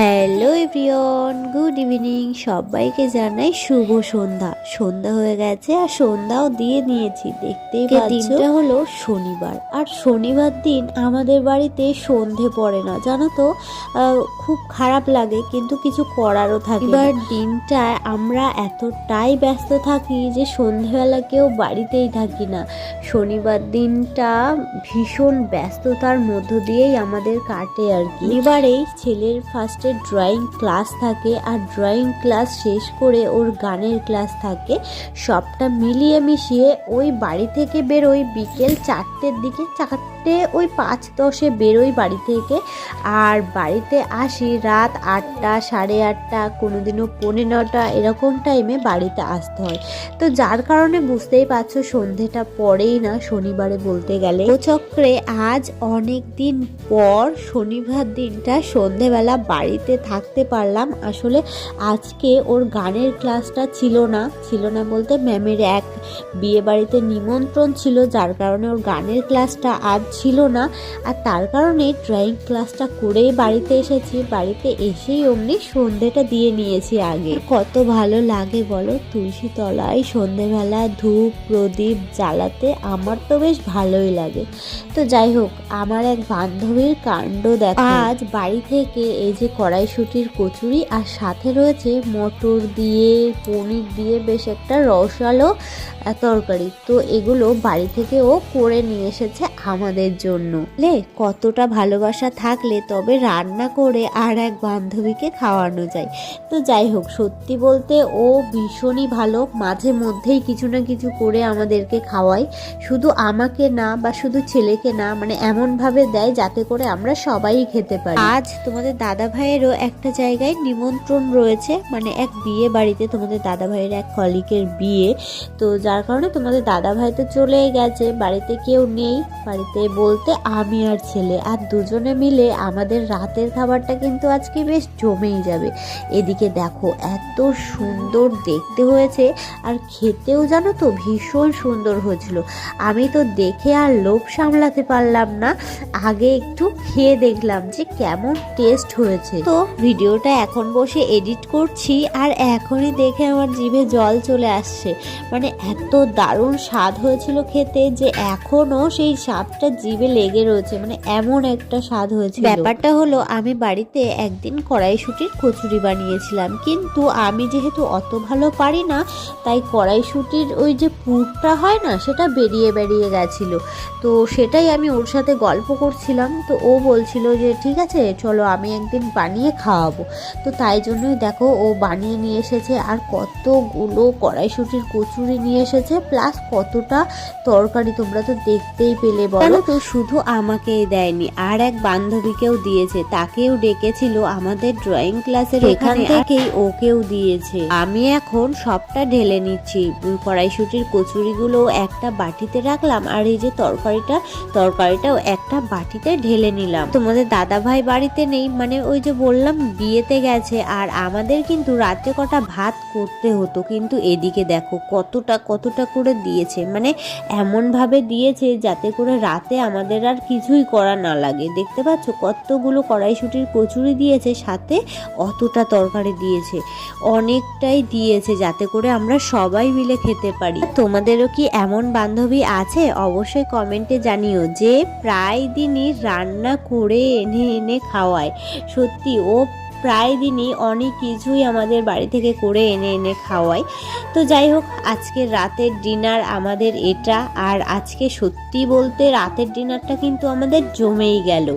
Hello everyone good evening সবাইকে জানাই শুভ সন্ধ্যা। সন্ধ্যা হয়ে গেছে আর সন্ধ্যাও দিয়ে নিয়েছি দেখতেই পাচ্ছ। দিনটা হলো শনিবার। আর শনিবার দিন আমাদের বাড়িতে সন্ধে পড়ে না জানো তো? খুব খারাপ লাগে কিন্তু কিছু করারও থাকে এবার দিনটায় আমরা এতটাই ব্যস্ত থাকি যে সন্ধেবেলা কেউ বাড়িতেই থাকি না। শনিবার দিনটা ভীষণ ব্যস্ততার মধ্য দিয়েই আমাদের কাটে আর কি। এবারেই ছেলের ফার্স্টে ড্রয়িং ক্লাস থাকে আর ড্রয়িং ক্লাস শেষ করে ওর গানের ক্লাস থাকে। সবটা মিলিয়ে মিশিয়ে ওই বাড়ি থেকে বেরোই বিকেল চারটের দিকে, চারটে ওই পাঁচ দশে বেরোই বাড়ি থেকে। আর বাড়িতে আসি রাত আটটা, সাড়ে আটটা, কোনোদিনও পৌনে নটা, এরকম টাইমে বাড়িতে আসতে হয়। তো যার কারণে বুঝতেই পারছ সন্ধেটা পরেই না, শনিবারে বলতে গেলে। ও চক্রে আজ অনেক দিন পর শনিবার দিনটা সন্ধেবেলা বাড়িতে থাকতে পারলাম। আসলে আজকে ওর গানের ক্লাসটা ছিল না। ছিল না বলতে ম্যামের এক বিয়ে বাড়িতে নিমন্ত্রণ ছিল যার কারণে ওর গানের ক্লাসটা আজ ছিল না। আর তার কারণে ড্রয়িং ক্লাসটা করেই বাড়িতে এসেছি। বাড়িতে এসেই অমনি সন্ধেটা দিয়ে নিয়েছি আগে। কত ভালো লাগে বলো তুলসী তলায় সন্ধেবেলা ধূপ প্রদীপ জ্বালাতে আমার তো বেশ ভালোই লাগে। তো যাই হোক আমার এক বান্ধবীর কাণ্ড দেখো। আজ বাড়ি থেকে এই যে কড়াইশুটির কচুরি আর সাথে রয়েছে মটর দিয়ে, পনির দিয়ে বেশ একটা রসালো তরকারি। তো এগুলো বাড়ি থেকে ও করে নিয়ে এসেছে আমাদের জন্য। লে, কতটা ভালোবাসা থাকলে তবে রান্না করে আর এক বান্ধবীকে খাওয়ানো যায়। তো যাই হোক, সত্যি বলতে ও ভীষণই ভালো। মাঝে মধ্যেই কিছু না কিছু করে আমাদেরকে খাওয়ায়। শুধু আমাকে না বা শুধু ছেলেকে না মানে এমনভাবে দেয় যাতে করে আমরা সবাই খেতে পারি। আজ তোমাদের দাদা ভাইয়েরও একটা জায়গায় নিমন্ত্রণ রয়েছে মানে এক বিয়ে বাড়িতে তোমাদের দাদা ভাইয়ের এক কলিকের বিয়ে। তো যার কারণে তোমাদের দাদা ভাই তো চলে গেছে, বাড়িতে কেউ নেই। বাড়িতে বলতে আমি আর ছেলে, আর দুজনে মিলে আমাদের রাতের খাবারটা কিন্তু আজকে বেশ জমেই যাবে। এদিকে দেখো, এত সুন্দর দেখতে হয়েছে, আর খেতেও জানো তো ভীষণ সুন্দর হয়েছিল। আমি তো দেখে আর লোভ সামলাতে পারলাম না, আগে একটু খেয়ে দেখলাম যে কেমন টেস্ট হয়েছে। তো ভিডিওটা এখন বসে এডিট করছি আর এখনই দেখে আমার জিভে জল চলে আসছে। মানে এত দারুণ স্বাদ হয়েছিল খেতে যে এখনও সেই স্বাদটা জিভে লেগে রয়েছে। মানে এমন একটা স্বাদ হয়েছিল। ব্যাপারটা হলো, আমি বাড়িতে একদিন কড়াইশুটির কচুরি বানিয়েছিলাম। কিন্তু আমি যেহেতু অত ভালো পারি না, তাই কড়াইশুটির ওই যে পুরটা হয় না, সেটা বেরিয়ে বেরিয়ে গেছিল। তো সেটাই আমি ওর সাথে গল্প করছিলাম। তো ও বলছিল যে, ঠিক আছে, চলো আমি একদিন বানিয়ে খাওয়াবো। তো তাই জন্যই দেখো ও বানিয়ে নিয়ে এসেছে আর কতগুলো কড়াইশুটির কচুরি নিয়ে এসেছে প্লাস কতটা তরকারি তোমরা তো দেখতেই পেলে বলো। তো? শুধু আমাকেই দেয়নি আর এক বান্ধবীকেও দিয়েছে তাকেও ডেকেছিল আমাদের ড্রয়িং ক্লাসের এখান। থেকেই ওকেও দিয়েছে। আমি এখন সবটা ঢেলে নিচ্ছি কড়াইশুটির কচুরিগুলো একটা বাটিতে রাখলাম আর এই যে তরকারিটা তরকারিটাও একটা বাটিতে ঢেলে নিলাম। তোমাদের দাদা ভাই বাড়িতে নেই মানে ওই যে বললাম, বিয়েতে গেছে আর আমাদের কিন্তু রাত্রে কটা ভাত করতে হতো। কিন্তু এদিকে দেখো কতটা কতটা করে দিয়েছে। মানে এমনভাবে দিয়েছে যাতে করে রাতে আমাদের আর কিছুই করা না লাগে। দেখতে পাচ্ছ কতগুলো কড়াইশুটির কচুরি দিয়েছে, সাথে অতটা তরকারি দিয়েছে। অনেকটাই দিয়েছে যাতে করে আমরা সবাই মিলে খেতে পারি। তোমাদেরও কি এমন বান্ধবী আছে? অবশ্যই কমেন্টে জানিও যে প্রায় দিনই রান্না করে এনে এনে খাওয়ায়। সত্যি ও প্রায় দিনই অনেক কিছুই আমাদের বাড়ি থেকে করে এনে এনে খাওয়ায়। তো যাই হোক, আজকে রাতের ডিনার আমাদের এটা। আর আজকে সত্যি বলতে রাতের ডিনারটা কিন্তু আমাদের জমেই গেল।